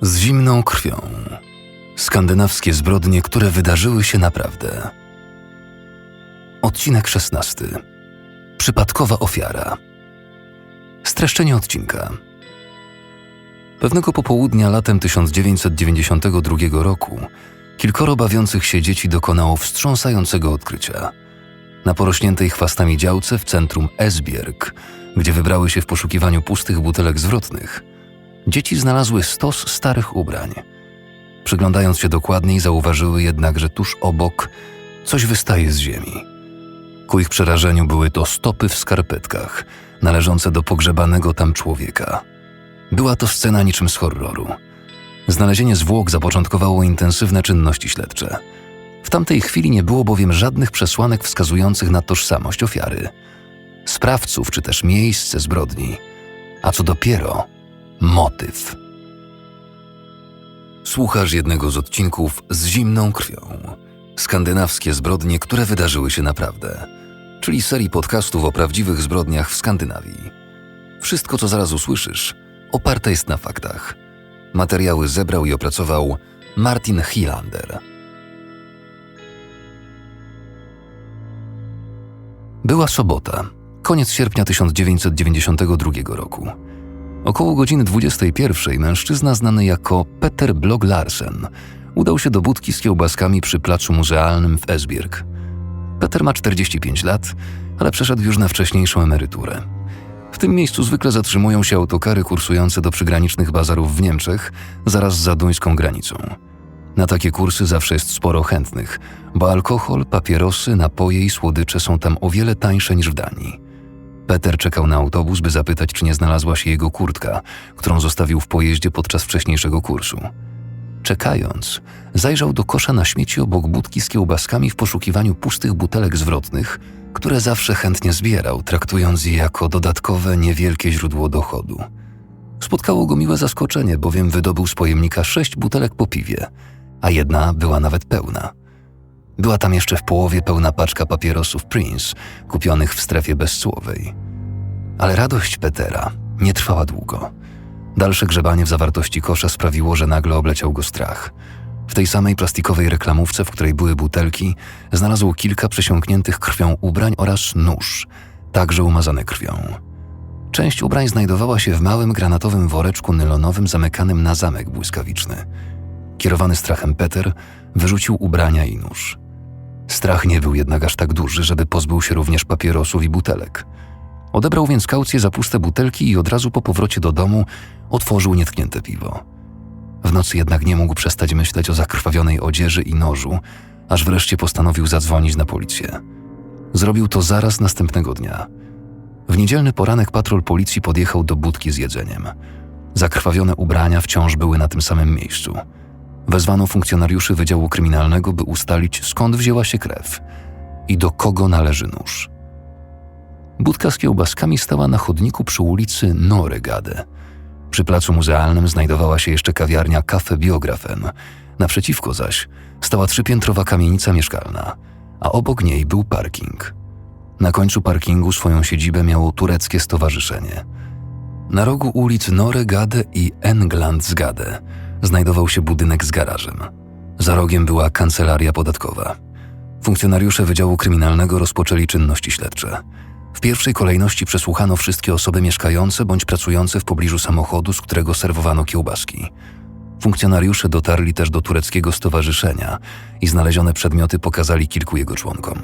Z zimną krwią. Skandynawskie zbrodnie, które wydarzyły się naprawdę. Odcinek 16. Przypadkowa ofiara. Streszczenie odcinka. Pewnego popołudnia latem 1992 roku kilkoro bawiących się dzieci dokonało wstrząsającego odkrycia. Na porośniętej chwastami działce w centrum Esbjerg, gdzie wybrały się w poszukiwaniu pustych butelek zwrotnych, dzieci znalazły stos starych ubrań. Przyglądając się dokładniej, zauważyły jednak, że tuż obok coś wystaje z ziemi. Ku ich przerażeniu były to stopy w skarpetkach, należące do pogrzebanego tam człowieka. Była to scena niczym z horroru. Znalezienie zwłok zapoczątkowało intensywne czynności śledcze. W tamtej chwili nie było bowiem żadnych przesłanek wskazujących na tożsamość ofiary, sprawców czy też miejsce zbrodni, a co dopiero motyw. Słuchasz jednego z odcinków z zimną krwią. Skandynawskie zbrodnie, które wydarzyły się naprawdę, czyli serii podcastów o prawdziwych zbrodniach w Skandynawii. Wszystko, co zaraz usłyszysz, oparte jest na faktach. Materiały zebrał i opracował Martin Hilander. Była sobota, koniec sierpnia 1992 roku. Około godziny 21 mężczyzna znany jako Peter Blog Larsen udał się do budki z kiełbaskami przy placu muzealnym w Esbjerg. Peter ma 45 lat, ale przeszedł już na wcześniejszą emeryturę. W tym miejscu zwykle zatrzymują się autokary kursujące do przygranicznych bazarów w Niemczech, zaraz za duńską granicą. Na takie kursy zawsze jest sporo chętnych, bo alkohol, papierosy, napoje i słodycze są tam o wiele tańsze niż w Danii. Peter czekał na autobus, by zapytać, czy nie znalazła się jego kurtka, którą zostawił w pojeździe podczas wcześniejszego kursu. Czekając, zajrzał do kosza na śmieci obok budki z kiełbaskami w poszukiwaniu pustych butelek zwrotnych, które zawsze chętnie zbierał, traktując je jako dodatkowe, niewielkie źródło dochodu. Spotkało go miłe zaskoczenie, bowiem wydobył z pojemnika sześć butelek po piwie, a jedna była nawet pełna. Była tam jeszcze w połowie pełna paczka papierosów Prince, kupionych w strefie bezcłowej. Ale radość Petera nie trwała długo. Dalsze grzebanie w zawartości kosza sprawiło, że nagle obleciał go strach. W tej samej plastikowej reklamówce, w której były butelki, znalazł kilka przesiąkniętych krwią ubrań oraz nóż, także umazany krwią. Część ubrań znajdowała się w małym granatowym woreczku nylonowym zamykanym na zamek błyskawiczny. Kierowany strachem Peter wyrzucił ubrania i nóż. Strach nie był jednak aż tak duży, żeby pozbył się również papierosów i butelek. Odebrał więc kaucję za puste butelki i od razu po powrocie do domu otworzył nietknięte piwo. W nocy jednak nie mógł przestać myśleć o zakrwawionej odzieży i nożu, aż wreszcie postanowił zadzwonić na policję. Zrobił to zaraz następnego dnia. W niedzielny poranek patrol policji podjechał do budki z jedzeniem. Zakrwawione ubrania wciąż były na tym samym miejscu. Wezwano funkcjonariuszy Wydziału Kryminalnego, by ustalić skąd wzięła się krew i do kogo należy nóż. Budka z kiełbaskami stała na chodniku przy ulicy Noregade. Przy placu muzealnym znajdowała się jeszcze kawiarnia Cafe Biografen. Naprzeciwko zaś stała trzypiętrowa kamienica mieszkalna, a obok niej był parking. Na końcu parkingu swoją siedzibę miało tureckie stowarzyszenie. Na rogu ulic Noregade i Englandsgade znajdował się budynek z garażem. Za rogiem była kancelaria podatkowa. Funkcjonariusze Wydziału Kryminalnego rozpoczęli czynności śledcze. W pierwszej kolejności przesłuchano wszystkie osoby mieszkające bądź pracujące w pobliżu samochodu, z którego serwowano kiełbaski. Funkcjonariusze dotarli też do tureckiego stowarzyszenia i znalezione przedmioty pokazali kilku jego członkom.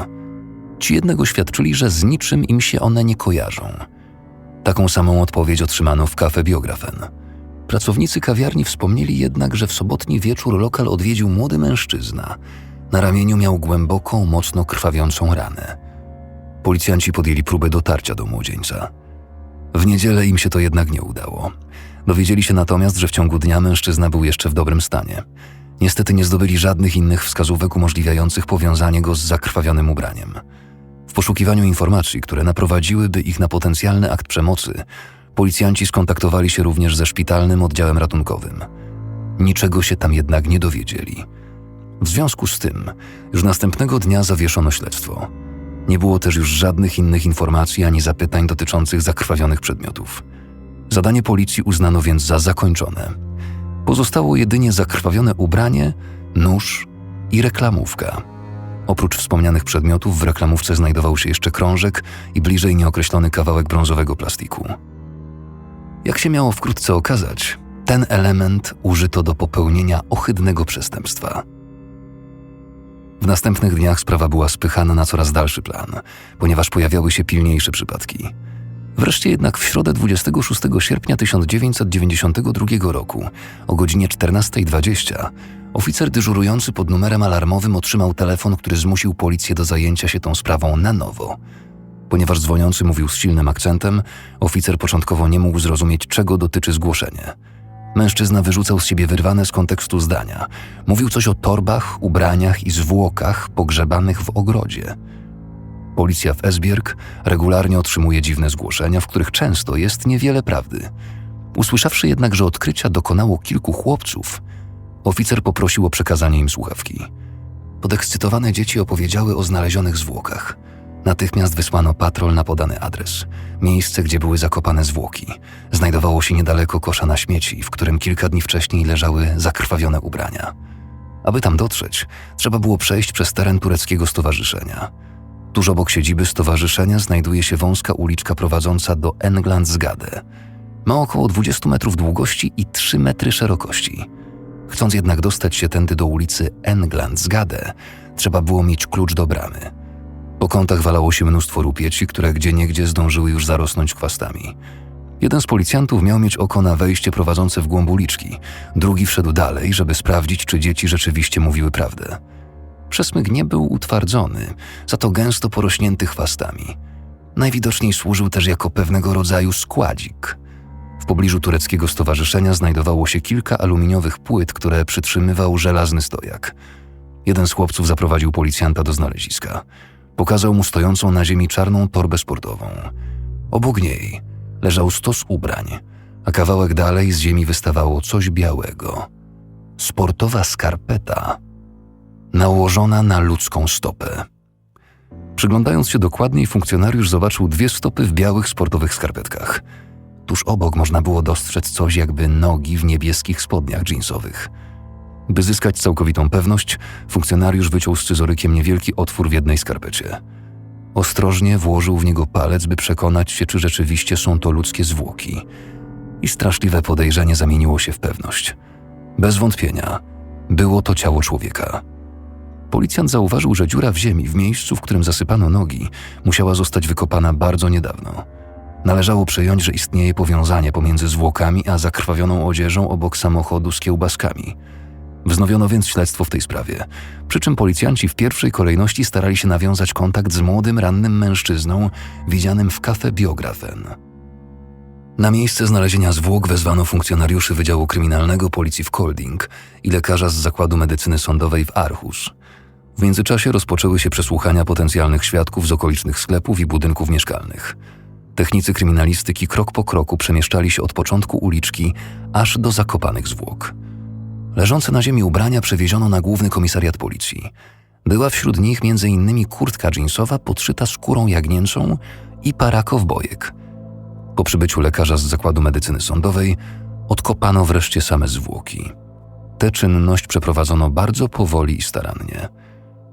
Ci jednego świadczyli, że z niczym im się one nie kojarzą. Taką samą odpowiedź otrzymano w kafe Biografen. Pracownicy kawiarni wspomnieli jednak, że w sobotni wieczór lokal odwiedził młody mężczyzna. Na ramieniu miał głęboką, mocno krwawiącą ranę. Policjanci podjęli próbę dotarcia do młodzieńca. W niedzielę im się to jednak nie udało. Dowiedzieli się natomiast, że w ciągu dnia mężczyzna był jeszcze w dobrym stanie. Niestety nie zdobyli żadnych innych wskazówek umożliwiających powiązanie go z zakrwawionym ubraniem. W poszukiwaniu informacji, które naprowadziłyby ich na potencjalny akt przemocy, policjanci skontaktowali się również ze szpitalnym oddziałem ratunkowym. Niczego się tam jednak nie dowiedzieli. W związku z tym, już następnego dnia zawieszono śledztwo. Nie było też już żadnych innych informacji ani zapytań dotyczących zakrwawionych przedmiotów. Zadanie policji uznano więc za zakończone. Pozostało jedynie zakrwawione ubranie, nóż i reklamówka. Oprócz wspomnianych przedmiotów w reklamówce znajdował się jeszcze krążek i bliżej nieokreślony kawałek brązowego plastiku. Jak się miało wkrótce okazać, ten element użyto do popełnienia ohydnego przestępstwa. W następnych dniach sprawa była spychana na coraz dalszy plan, ponieważ pojawiały się pilniejsze przypadki. Wreszcie jednak w środę 26 sierpnia 1992 roku o godzinie 14.20 oficer dyżurujący pod numerem alarmowym otrzymał telefon, który zmusił policję do zajęcia się tą sprawą na nowo. Ponieważ dzwoniący mówił z silnym akcentem, oficer początkowo nie mógł zrozumieć, czego dotyczy zgłoszenie. Mężczyzna wyrzucał z siebie wyrwane z kontekstu zdania. Mówił coś o torbach, ubraniach i zwłokach pogrzebanych w ogrodzie. Policja w Esbjerg regularnie otrzymuje dziwne zgłoszenia, w których często jest niewiele prawdy. Usłyszawszy jednak, że odkrycia dokonało kilku chłopców, oficer poprosił o przekazanie im słuchawki. Podekscytowane dzieci opowiedziały o znalezionych zwłokach. Natychmiast wysłano patrol na podany adres. Miejsce, gdzie były zakopane zwłoki, znajdowało się niedaleko kosza na śmieci, w którym kilka dni wcześniej leżały zakrwawione ubrania. Aby tam dotrzeć, trzeba było przejść przez teren tureckiego stowarzyszenia. Tuż obok siedziby stowarzyszenia znajduje się wąska uliczka prowadząca do Englandsgade. Ma około 20 metrów długości i 3 metry szerokości. Chcąc jednak dostać się tędy do ulicy Englandsgade, trzeba było mieć klucz do bramy. Po kątach walało się mnóstwo rupieci, które gdzieniegdzie zdążyły już zarosnąć chwastami. Jeden z policjantów miał mieć oko na wejście prowadzące w głąb uliczki, drugi wszedł dalej, żeby sprawdzić, czy dzieci rzeczywiście mówiły prawdę. Przesmyk nie był utwardzony, za to gęsto porośnięty chwastami. Najwidoczniej służył też jako pewnego rodzaju składzik. W pobliżu tureckiego stowarzyszenia znajdowało się kilka aluminiowych płyt, które przytrzymywał żelazny stojak. Jeden z chłopców zaprowadził policjanta do znaleziska. Pokazał mu stojącą na ziemi czarną torbę sportową. Obok niej leżał stos ubrań, a kawałek dalej z ziemi wystawało coś białego. Sportowa skarpeta nałożona na ludzką stopę. Przyglądając się dokładniej, funkcjonariusz zobaczył dwie stopy w białych sportowych skarpetkach. Tuż obok można było dostrzec coś jakby nogi w niebieskich spodniach jeansowych. By zyskać całkowitą pewność, funkcjonariusz wyciął scyzorykiem niewielki otwór w jednej skarpecie. Ostrożnie włożył w niego palec, by przekonać się, czy rzeczywiście są to ludzkie zwłoki. I straszliwe podejrzenie zamieniło się w pewność. Bez wątpienia, było to ciało człowieka. Policjant zauważył, że dziura w ziemi, w miejscu, w którym zasypano nogi, musiała zostać wykopana bardzo niedawno. Należało przejąć, że istnieje powiązanie pomiędzy zwłokami a zakrwawioną odzieżą obok samochodu z kiełbaskami. Wznowiono więc śledztwo w tej sprawie, przy czym policjanci w pierwszej kolejności starali się nawiązać kontakt z młodym, rannym mężczyzną widzianym w kafe Biografen. Na miejsce znalezienia zwłok wezwano funkcjonariuszy Wydziału Kryminalnego Policji w Kolding i lekarza z Zakładu Medycyny Sądowej w Aarhus. W międzyczasie rozpoczęły się przesłuchania potencjalnych świadków z okolicznych sklepów i budynków mieszkalnych. Technicy kryminalistyki krok po kroku przemieszczali się od początku uliczki aż do zakopanych zwłok. Leżące na ziemi ubrania przewieziono na główny komisariat policji. Była wśród nich m.in. kurtka jeansowa podszyta skórą jagnięcą i para kowbojek. Po przybyciu lekarza z Zakładu Medycyny Sądowej odkopano wreszcie same zwłoki. Tę czynność przeprowadzono bardzo powoli i starannie –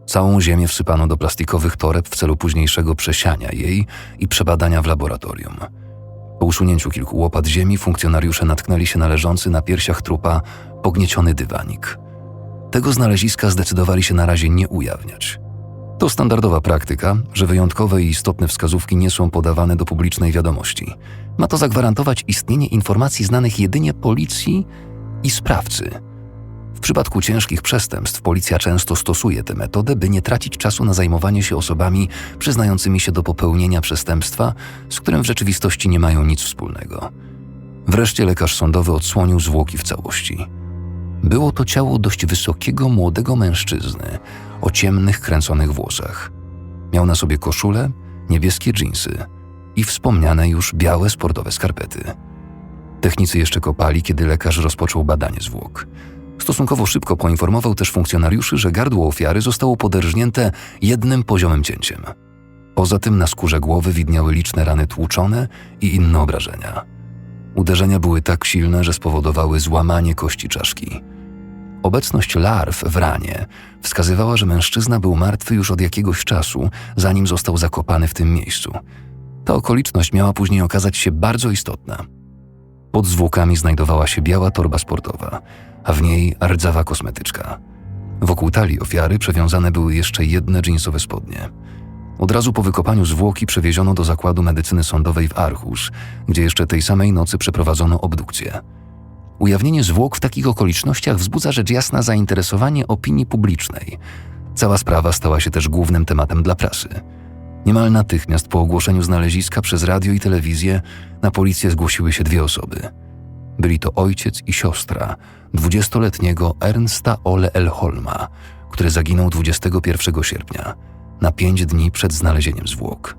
Całą ziemię wsypano do plastikowych toreb w celu późniejszego przesiania jej i przebadania w laboratorium. Po usunięciu kilku łopat ziemi funkcjonariusze natknęli się na leżący na piersiach trupa pognieciony dywanik. Tego znaleziska zdecydowali się na razie nie ujawniać. To standardowa praktyka, że wyjątkowe i istotne wskazówki nie są podawane do publicznej wiadomości. Ma to zagwarantować istnienie informacji znanych jedynie policji i sprawcy – w przypadku ciężkich przestępstw policja często stosuje tę metodę, by nie tracić czasu na zajmowanie się osobami przyznającymi się do popełnienia przestępstwa, z którym w rzeczywistości nie mają nic wspólnego. Wreszcie lekarz sądowy odsłonił zwłoki w całości. Było to ciało dość wysokiego, młodego mężczyzny o ciemnych, kręconych włosach. Miał na sobie koszulę, niebieskie dżinsy i wspomniane już białe sportowe skarpety. Technicy jeszcze kopali, kiedy lekarz rozpoczął badanie zwłok. Stosunkowo szybko poinformował też funkcjonariuszy, że gardło ofiary zostało poderżnięte jednym poziomym cięciem. Poza tym na skórze głowy widniały liczne rany tłuczone i inne obrażenia. Uderzenia były tak silne, że spowodowały złamanie kości czaszki. Obecność larw w ranie wskazywała, że mężczyzna był martwy już od jakiegoś czasu, zanim został zakopany w tym miejscu. Ta okoliczność miała później okazać się bardzo istotna. Pod zwłokami znajdowała się biała torba sportowa, a w niej rdzawa kosmetyczka. Wokół talii ofiary przewiązane były jeszcze jedne dżinsowe spodnie. Od razu po wykopaniu zwłoki przewieziono do zakładu medycyny sądowej w Archus, gdzie jeszcze tej samej nocy przeprowadzono obdukcję. Ujawnienie zwłok w takich okolicznościach wzbudza rzecz jasna zainteresowanie opinii publicznej. Cała sprawa stała się też głównym tematem dla prasy. Niemal natychmiast po ogłoszeniu znaleziska przez radio i telewizję na policję zgłosiły się dwie osoby. Byli to ojciec i siostra dwudziestoletniego Ernsta Ole Elholma, który zaginął 21 sierpnia, na pięć dni przed znalezieniem zwłok.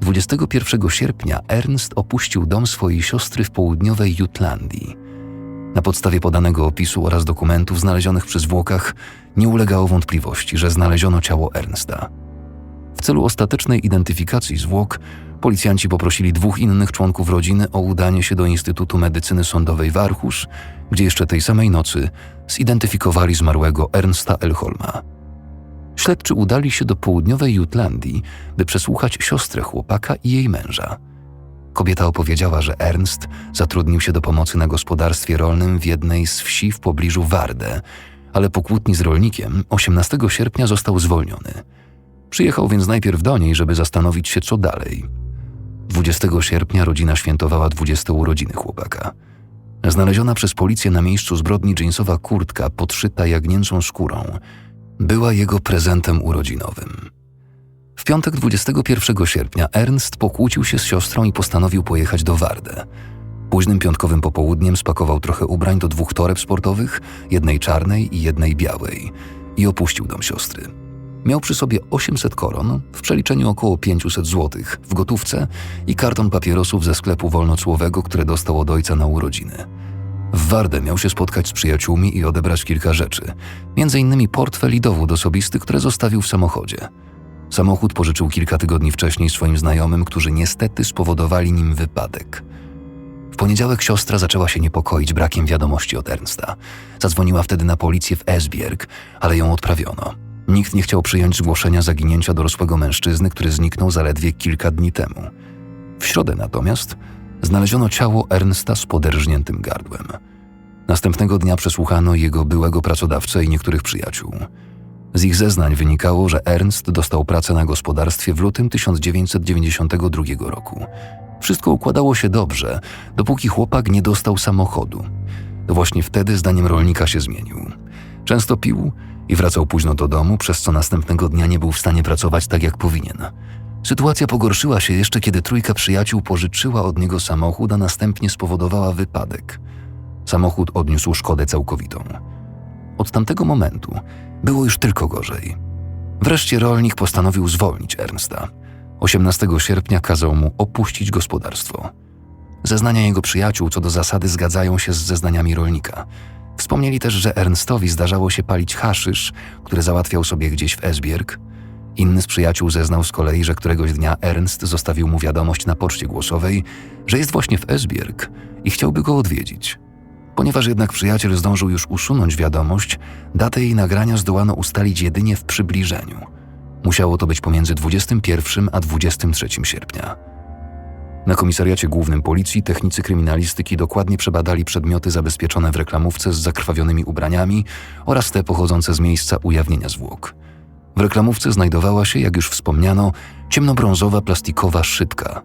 21 sierpnia Ernst opuścił dom swojej siostry w południowej Jutlandii. Na podstawie podanego opisu oraz dokumentów znalezionych przy zwłokach nie ulegało wątpliwości, że znaleziono ciało Ernsta. Celu ostatecznej identyfikacji zwłok policjanci poprosili dwóch innych członków rodziny o udanie się do Instytutu Medycyny Sądowej w Aarhus, gdzie jeszcze tej samej nocy zidentyfikowali zmarłego Ernsta Elholma. Śledczy udali się do południowej Jutlandii, by przesłuchać siostrę chłopaka i jej męża. Kobieta opowiedziała, że Ernst zatrudnił się do pomocy na gospodarstwie rolnym w jednej z wsi w pobliżu Warde, ale po kłótni z rolnikiem 18 sierpnia został zwolniony. Przyjechał więc najpierw do niej, żeby zastanowić się, co dalej. 20 sierpnia rodzina świętowała 20 urodziny chłopaka. Znaleziona przez policję na miejscu zbrodni jeansowa kurtka podszyta jagnięcą skórą była jego prezentem urodzinowym. W piątek 21 sierpnia Ernst pokłócił się z siostrą i postanowił pojechać do Wardę. Późnym piątkowym popołudniem spakował trochę ubrań do dwóch toreb sportowych, jednej czarnej i jednej białej, i opuścił dom siostry. Miał przy sobie 800 koron, w przeliczeniu około 500 złotych, w gotówce i karton papierosów ze sklepu wolnocłowego, które dostał od ojca na urodziny. W Wardę miał się spotkać z przyjaciółmi i odebrać kilka rzeczy, innymi portfel i dowód osobisty, które zostawił w samochodzie. Samochód pożyczył kilka tygodni wcześniej swoim znajomym, którzy niestety spowodowali nim wypadek. W poniedziałek siostra zaczęła się niepokoić brakiem wiadomości od Ernsta. Zadzwoniła wtedy na policję w Esbjerg, ale ją odprawiono. Nikt nie chciał przyjąć zgłoszenia zaginięcia dorosłego mężczyzny, który zniknął zaledwie kilka dni temu. W środę natomiast znaleziono ciało Ernsta z poderżniętym gardłem. Następnego dnia przesłuchano jego byłego pracodawcę i niektórych przyjaciół. Z ich zeznań wynikało, że Ernst dostał pracę na gospodarstwie w lutym 1992 roku. Wszystko układało się dobrze, dopóki chłopak nie dostał samochodu. To właśnie wtedy zdaniem rolnika się zmienił. Często pił i wracał późno do domu, przez co następnego dnia nie był w stanie pracować tak jak powinien. Sytuacja pogorszyła się jeszcze, kiedy trójka przyjaciół pożyczyła od niego samochód, a następnie spowodowała wypadek. Samochód odniósł szkodę całkowitą. Od tamtego momentu było już tylko gorzej. Wreszcie rolnik postanowił zwolnić Ernsta. 18 sierpnia kazał mu opuścić gospodarstwo. Zeznania jego przyjaciół co do zasady zgadzają się z zeznaniami rolnika. Wspomnieli też, że Ernstowi zdarzało się palić haszysz, który załatwiał sobie gdzieś w Esbjerg. Inny z przyjaciół zeznał z kolei, że któregoś dnia Ernst zostawił mu wiadomość na poczcie głosowej, że jest właśnie w Esbjerg i chciałby go odwiedzić. Ponieważ jednak przyjaciel zdążył już usunąć wiadomość, datę jej nagrania zdołano ustalić jedynie w przybliżeniu. Musiało to być pomiędzy 21 a 23 sierpnia. Na komisariacie głównym policji technicy kryminalistyki dokładnie przebadali przedmioty zabezpieczone w reklamówce z zakrwawionymi ubraniami oraz te pochodzące z miejsca ujawnienia zwłok. W reklamówce znajdowała się, jak już wspomniano, ciemnobrązowa plastikowa szybka.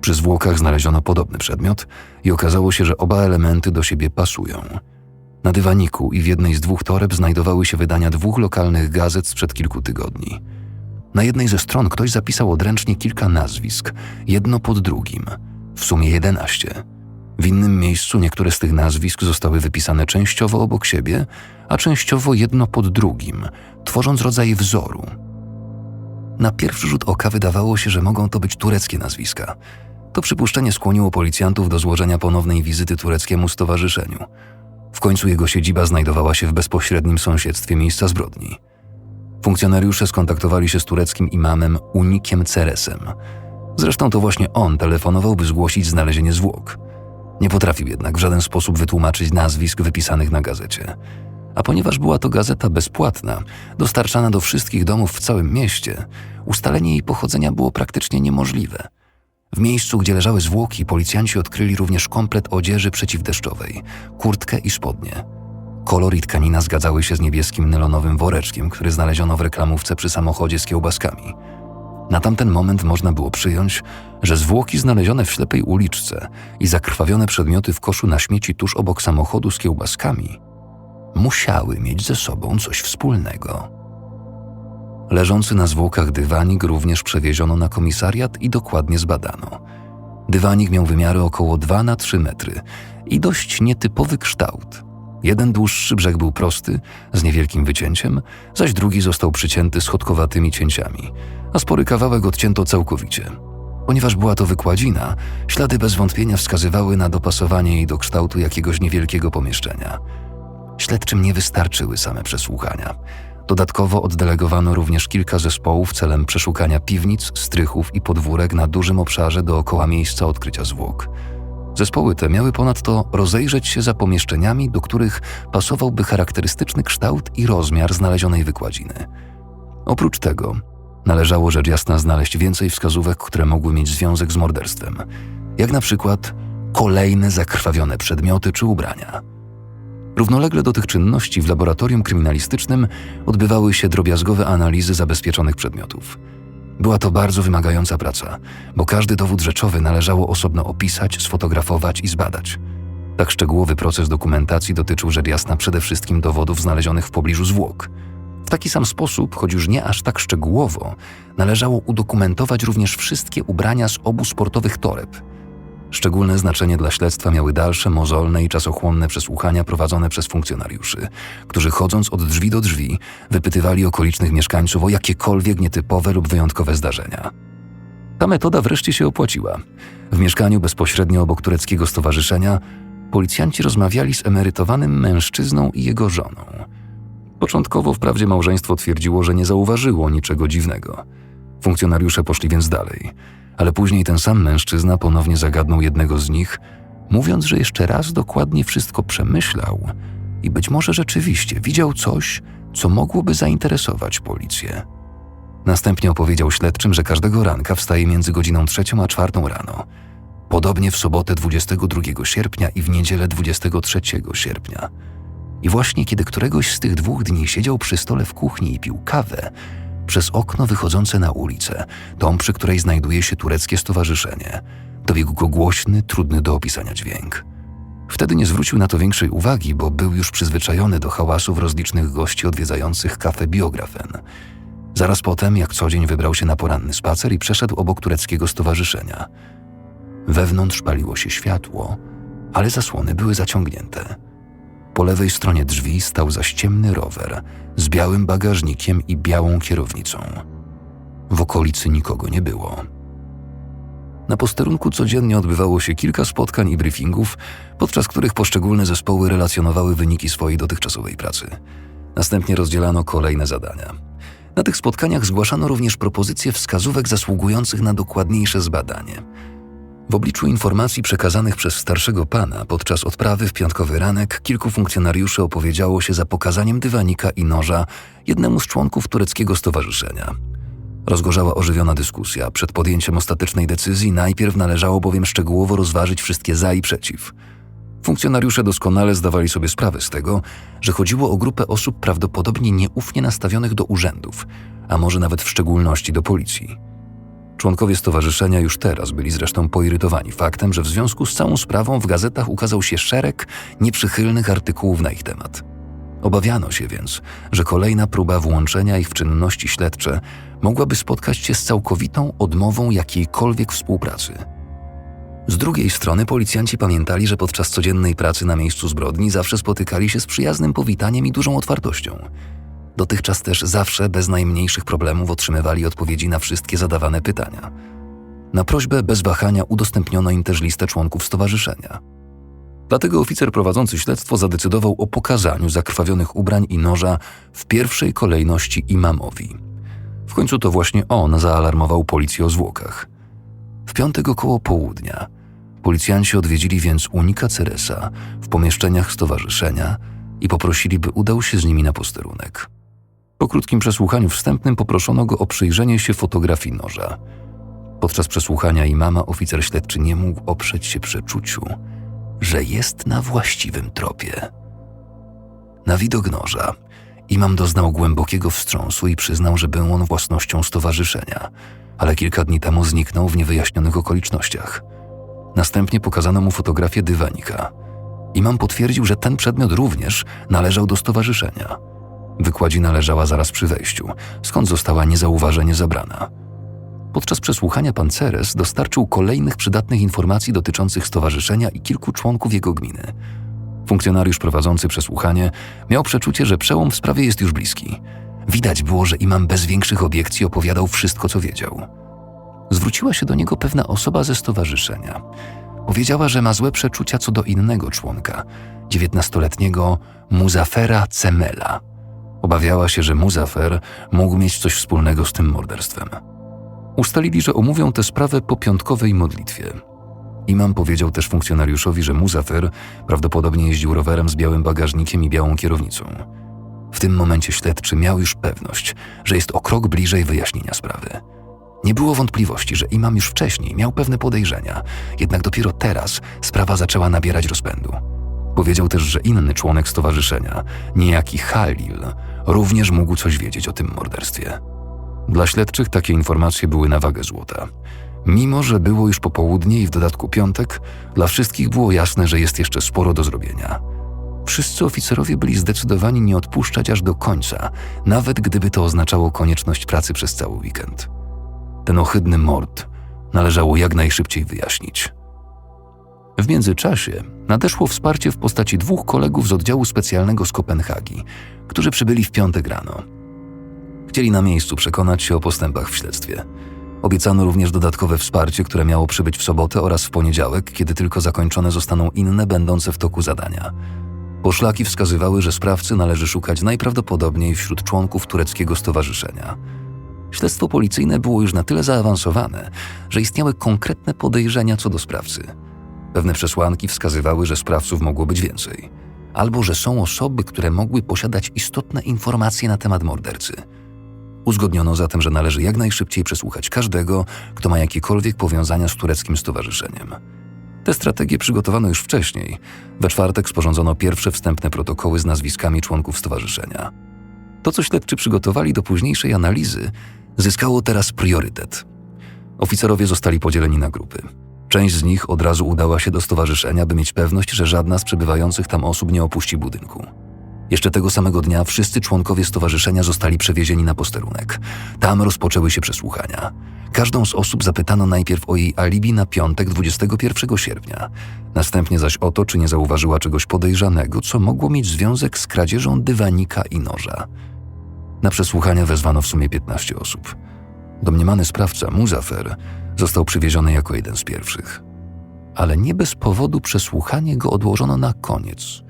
Przy zwłokach znaleziono podobny przedmiot i okazało się, że oba elementy do siebie pasują. Na dywaniku i w jednej z dwóch toreb znajdowały się wydania dwóch lokalnych gazet sprzed kilku tygodni. Na jednej ze stron ktoś zapisał odręcznie kilka nazwisk, jedno pod drugim, w sumie jedenaście. W innym miejscu niektóre z tych nazwisk zostały wypisane częściowo obok siebie, a częściowo jedno pod drugim, tworząc rodzaj wzoru. Na pierwszy rzut oka wydawało się, że mogą to być tureckie nazwiska. To przypuszczenie skłoniło policjantów do złożenia ponownej wizyty tureckiemu stowarzyszeniu. W końcu jego siedziba znajdowała się w bezpośrednim sąsiedztwie miejsca zbrodni. Funkcjonariusze skontaktowali się z tureckim imamem Unikiem Ceresem. Zresztą to właśnie on telefonował, by zgłosić znalezienie zwłok. Nie potrafił jednak w żaden sposób wytłumaczyć nazwisk wypisanych na gazecie. A ponieważ była to gazeta bezpłatna, dostarczana do wszystkich domów w całym mieście, ustalenie jej pochodzenia było praktycznie niemożliwe. W miejscu, gdzie leżały zwłoki, policjanci odkryli również komplet odzieży przeciwdeszczowej, kurtkę i spodnie. Kolor i tkanina zgadzały się z niebieskim nylonowym woreczkiem, który znaleziono w reklamówce przy samochodzie z kiełbaskami. Na tamten moment można było przyjąć, że zwłoki znalezione w ślepej uliczce i zakrwawione przedmioty w koszu na śmieci tuż obok samochodu z kiełbaskami musiały mieć ze sobą coś wspólnego. Leżący na zwłokach dywanik również przewieziono na komisariat i dokładnie zbadano. Dywanik miał wymiary około 2 na 3 metry i dość nietypowy kształt. Jeden dłuższy brzeg był prosty, z niewielkim wycięciem, zaś drugi został przycięty schodkowatymi cięciami, a spory kawałek odcięto całkowicie. Ponieważ była to wykładzina, ślady bez wątpienia wskazywały na dopasowanie jej do kształtu jakiegoś niewielkiego pomieszczenia. Śledczym nie wystarczyły same przesłuchania. Dodatkowo oddelegowano również kilka zespołów celem przeszukania piwnic, strychów i podwórek na dużym obszarze dookoła miejsca odkrycia zwłok. Zespoły te miały ponadto rozejrzeć się za pomieszczeniami, do których pasowałby charakterystyczny kształt i rozmiar znalezionej wykładziny. Oprócz tego należało rzecz jasna znaleźć więcej wskazówek, które mogły mieć związek z morderstwem, jak na przykład kolejne zakrwawione przedmioty czy ubrania. Równolegle do tych czynności w laboratorium kryminalistycznym odbywały się drobiazgowe analizy zabezpieczonych przedmiotów. Była to bardzo wymagająca praca, bo każdy dowód rzeczowy należało osobno opisać, sfotografować i zbadać. Tak szczegółowy proces dokumentacji dotyczył rzecz jasna przede wszystkim dowodów znalezionych w pobliżu zwłok. W taki sam sposób, choć już nie aż tak szczegółowo, należało udokumentować również wszystkie ubrania z obu sportowych toreb – Szczególne znaczenie dla śledztwa miały dalsze, mozolne i czasochłonne przesłuchania prowadzone przez funkcjonariuszy, którzy chodząc od drzwi do drzwi wypytywali okolicznych mieszkańców o jakiekolwiek nietypowe lub wyjątkowe zdarzenia. Ta metoda wreszcie się opłaciła. W mieszkaniu bezpośrednio obok tureckiego stowarzyszenia policjanci rozmawiali z emerytowanym mężczyzną i jego żoną. Początkowo wprawdzie małżeństwo twierdziło, że nie zauważyło niczego dziwnego. Funkcjonariusze poszli więc dalej – ale później ten sam mężczyzna ponownie zagadnął jednego z nich, mówiąc, że jeszcze raz dokładnie wszystko przemyślał i być może rzeczywiście widział coś, co mogłoby zainteresować policję. Następnie opowiedział śledczym, że każdego ranka wstaje między godziną trzecią a czwartą rano. Podobnie w sobotę 22 sierpnia i w niedzielę 23 sierpnia. I właśnie kiedy któregoś z tych dwóch dni siedział przy stole w kuchni i pił kawę, przez okno wychodzące na ulicę, tą, przy której znajduje się tureckie stowarzyszenie. Dobiegł go głośny, trudny do opisania dźwięk. Wtedy nie zwrócił na to większej uwagi, bo był już przyzwyczajony do hałasów rozlicznych gości odwiedzających kafę Biografen. Zaraz potem, jak co dzień, wybrał się na poranny spacer i przeszedł obok tureckiego stowarzyszenia. Wewnątrz paliło się światło, ale zasłony były zaciągnięte. Po lewej stronie drzwi stał zaś ciemny rower z białym bagażnikiem i białą kierownicą. W okolicy nikogo nie było. Na posterunku codziennie odbywało się kilka spotkań i briefingów, podczas których poszczególne zespoły relacjonowały wyniki swojej dotychczasowej pracy. Następnie rozdzielano kolejne zadania. Na tych spotkaniach zgłaszano również propozycje wskazówek zasługujących na dokładniejsze zbadanie – w obliczu informacji przekazanych przez starszego pana podczas odprawy w piątkowy ranek kilku funkcjonariuszy opowiedziało się za pokazaniem dywanika i noża jednemu z członków tureckiego stowarzyszenia. Rozgorzała ożywiona dyskusja. Przed podjęciem ostatecznej decyzji najpierw należało bowiem szczegółowo rozważyć wszystkie za i przeciw. Funkcjonariusze doskonale zdawali sobie sprawę z tego, że chodziło o grupę osób prawdopodobnie nieufnie nastawionych do urzędów, a może nawet w szczególności do policji. Członkowie stowarzyszenia już teraz byli zresztą poirytowani faktem, że w związku z całą sprawą w gazetach ukazał się szereg nieprzychylnych artykułów na ich temat. Obawiano się więc, że kolejna próba włączenia ich w czynności śledcze mogłaby spotkać się z całkowitą odmową jakiejkolwiek współpracy. Z drugiej strony policjanci pamiętali, że podczas codziennej pracy na miejscu zbrodni zawsze spotykali się z przyjaznym powitaniem i dużą otwartością – Dotychczas też zawsze bez najmniejszych problemów otrzymywali odpowiedzi na wszystkie zadawane pytania. Na prośbę bez wahania udostępniono im też listę członków stowarzyszenia. Dlatego oficer prowadzący śledztwo zadecydował o pokazaniu zakrwawionych ubrań i noża w pierwszej kolejności imamowi. W końcu to właśnie on zaalarmował policję o zwłokach. W piątek około południa Policjanci odwiedzili więc Unika Ceresa w pomieszczeniach stowarzyszenia i poprosili, by udał się z nimi na posterunek. Po krótkim przesłuchaniu wstępnym poproszono go o przyjrzenie się fotografii noża. Podczas przesłuchania imama oficer śledczy nie mógł oprzeć się przeczuciu, że jest na właściwym tropie. Na widok noża imam doznał głębokiego wstrząsu i przyznał, że był on własnością stowarzyszenia, ale kilka dni temu zniknął w niewyjaśnionych okolicznościach. Następnie pokazano mu fotografię dywanika. Imam potwierdził, że ten przedmiot również należał do stowarzyszenia. Wykładzina leżała zaraz przy wejściu, skąd została niezauważenie zabrana. Podczas przesłuchania pan Ceres dostarczył kolejnych przydatnych informacji dotyczących stowarzyszenia i kilku członków jego gminy. Funkcjonariusz prowadzący przesłuchanie miał przeczucie, że przełom w sprawie jest już bliski. Widać było, że imam bez większych obiekcji opowiadał wszystko, co wiedział. Zwróciła się do niego pewna osoba ze stowarzyszenia. Powiedziała, że ma złe przeczucia co do innego członka, dziewiętnastoletniego Muzafera Cemela. Obawiała się, że Muzafer mógł mieć coś wspólnego z tym morderstwem. Ustalili, że omówią tę sprawę po piątkowej modlitwie. Imam powiedział też funkcjonariuszowi, że Muzafer prawdopodobnie jeździł rowerem z białym bagażnikiem i białą kierownicą. W tym momencie śledczy miał już pewność, że jest o krok bliżej wyjaśnienia sprawy. Nie było wątpliwości, że imam już wcześniej miał pewne podejrzenia, jednak dopiero teraz sprawa zaczęła nabierać rozpędu. Powiedział też, że inny członek stowarzyszenia, niejaki Halil, również mógł coś wiedzieć o tym morderstwie. Dla śledczych takie informacje były na wagę złota. Mimo, że było już popołudnie i w dodatku piątek, dla wszystkich było jasne, że jest jeszcze sporo do zrobienia. Wszyscy oficerowie byli zdecydowani nie odpuszczać aż do końca, nawet gdyby to oznaczało konieczność pracy przez cały weekend. Ten ohydny mord należało jak najszybciej wyjaśnić. W międzyczasie nadeszło wsparcie w postaci dwóch kolegów z oddziału specjalnego z Kopenhagi, którzy przybyli w piątek rano. Chcieli na miejscu przekonać się o postępach w śledztwie. Obiecano również dodatkowe wsparcie, które miało przybyć w sobotę oraz w poniedziałek, kiedy tylko zakończone zostaną inne będące w toku zadania. Poszlaki wskazywały, że sprawcy należy szukać najprawdopodobniej wśród członków tureckiego stowarzyszenia. Śledztwo policyjne było już na tyle zaawansowane, że istniały konkretne podejrzenia co do sprawcy. Pewne przesłanki wskazywały, że sprawców mogło być więcej, albo że są osoby, które mogły posiadać istotne informacje na temat mordercy. Uzgodniono zatem, że należy jak najszybciej przesłuchać każdego, kto ma jakiekolwiek powiązania z tureckim stowarzyszeniem. Te strategie przygotowano już wcześniej. We czwartek sporządzono pierwsze wstępne protokoły z nazwiskami członków stowarzyszenia. To, co śledczy przygotowali do późniejszej analizy, zyskało teraz priorytet. Oficerowie zostali podzieleni na grupy. Część z nich od razu udała się do stowarzyszenia, by mieć pewność, że żadna z przebywających tam osób nie opuści budynku. Jeszcze tego samego dnia wszyscy członkowie stowarzyszenia zostali przewiezieni na posterunek. Tam rozpoczęły się przesłuchania. Każdą z osób zapytano najpierw o jej alibi na piątek 21 sierpnia, następnie zaś o to, czy nie zauważyła czegoś podejrzanego, co mogło mieć związek z kradzieżą dywanika i noża. Na przesłuchania wezwano w sumie 15 osób. Domniemany sprawca, Muzafer, został przywieziony jako jeden z pierwszych. Ale nie bez powodu przesłuchanie go odłożono na koniec.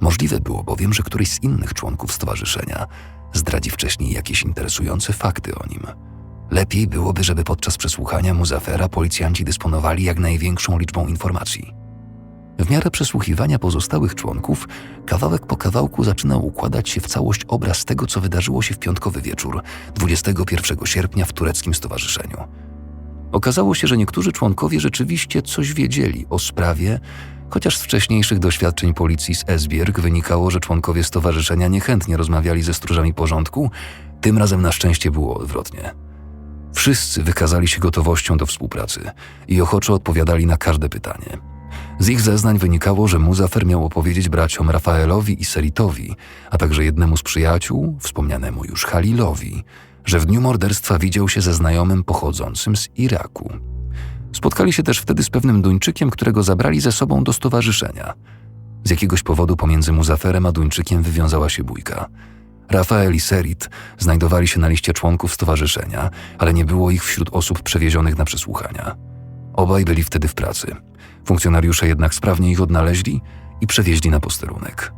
Możliwe było bowiem, że któryś z innych członków stowarzyszenia zdradzi wcześniej jakieś interesujące fakty o nim. Lepiej byłoby, żeby podczas przesłuchania Muzafera policjanci dysponowali jak największą liczbą informacji. W miarę przesłuchiwania pozostałych członków, kawałek po kawałku zaczynał układać się w całość obraz tego, co wydarzyło się w piątkowy wieczór 21 sierpnia w tureckim stowarzyszeniu. Okazało się, że niektórzy członkowie rzeczywiście coś wiedzieli o sprawie, chociaż z wcześniejszych doświadczeń policji z Esbjerg wynikało, że członkowie stowarzyszenia niechętnie rozmawiali ze stróżami porządku, tym razem na szczęście było odwrotnie. Wszyscy wykazali się gotowością do współpracy i ochoczo odpowiadali na każde pytanie. Z ich zeznań wynikało, że Muzafer miał opowiedzieć braciom Rafaelowi i Selitowi, a także jednemu z przyjaciół, wspomnianemu już Halilowi, że w dniu morderstwa widział się ze znajomym pochodzącym z Iraku. Spotkali się też wtedy z pewnym Duńczykiem, którego zabrali ze sobą do stowarzyszenia. Z jakiegoś powodu pomiędzy Muzaferem a Duńczykiem wywiązała się bójka. Rafael i Serit znajdowali się na liście członków stowarzyszenia, ale nie było ich wśród osób przewiezionych na przesłuchania. Obaj byli wtedy w pracy. Funkcjonariusze jednak sprawnie ich odnaleźli i przewieźli na posterunek.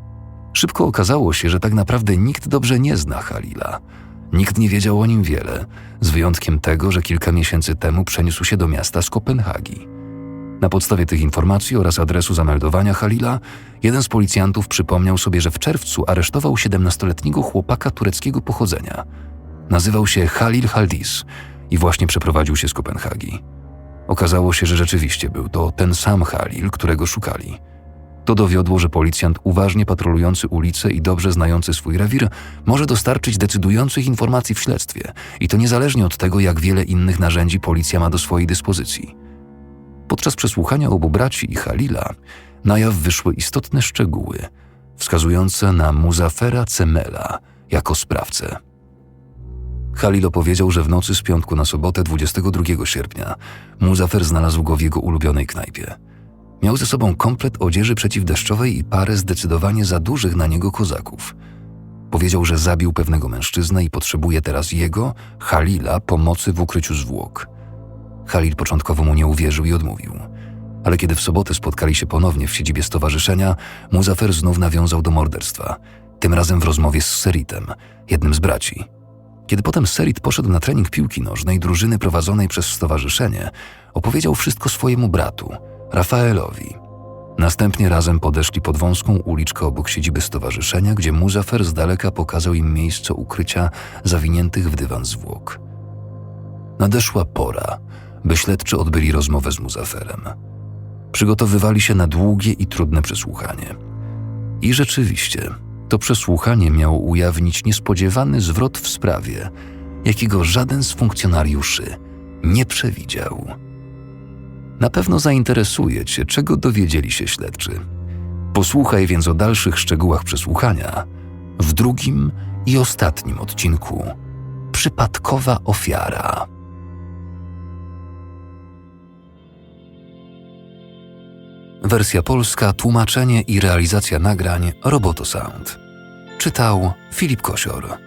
Szybko okazało się, że tak naprawdę nikt dobrze nie zna Halila. Nikt nie wiedział o nim wiele, z wyjątkiem tego, że kilka miesięcy temu przeniósł się do miasta z Kopenhagi. Na podstawie tych informacji oraz adresu zameldowania Halila, jeden z policjantów przypomniał sobie, że w czerwcu aresztował 17-letniego chłopaka tureckiego pochodzenia. Nazywał się Halil Haldis i właśnie przeprowadził się z Kopenhagi. Okazało się, że rzeczywiście był to ten sam Halil, którego szukali. To dowiodło, że policjant uważnie patrolujący ulice i dobrze znający swój rewir może dostarczyć decydujących informacji w śledztwie i to niezależnie od tego, jak wiele innych narzędzi policja ma do swojej dyspozycji. Podczas przesłuchania obu braci i Halila na jaw wyszły istotne szczegóły wskazujące na Muzafera Cemela jako sprawcę. Halil opowiedział, że w nocy z piątku na sobotę 22 sierpnia Muzafer znalazł go w jego ulubionej knajpie. Miał ze sobą komplet odzieży przeciwdeszczowej i parę zdecydowanie za dużych na niego kozaków. Powiedział, że zabił pewnego mężczyznę i potrzebuje teraz jego, Halila, pomocy w ukryciu zwłok. Halil początkowo mu nie uwierzył i odmówił. Ale kiedy w sobotę spotkali się ponownie w siedzibie stowarzyszenia, Muzafer znów nawiązał do morderstwa, tym razem w rozmowie z Seritem, jednym z braci. Kiedy potem Serit poszedł na trening piłki nożnej drużyny prowadzonej przez stowarzyszenie, opowiedział wszystko swojemu bratu, Rafaelowi. Następnie razem podeszli pod wąską uliczkę obok siedziby stowarzyszenia, gdzie Muzafer z daleka pokazał im miejsce ukrycia zawiniętych w dywan zwłok. Nadeszła pora, by śledczy odbyli rozmowę z Muzaferem. Przygotowywali się na długie i trudne przesłuchanie. I rzeczywiście, to przesłuchanie miało ujawnić niespodziewany zwrot w sprawie, jakiego żaden z funkcjonariuszy nie przewidział. Na pewno zainteresuje Cię, czego dowiedzieli się śledczy. Posłuchaj więc o dalszych szczegółach przesłuchania w drugim i ostatnim odcinku Przypadkowa ofiara. Wersja polska, tłumaczenie i realizacja nagrań Roboto Sound. Czytał Filip Kosior.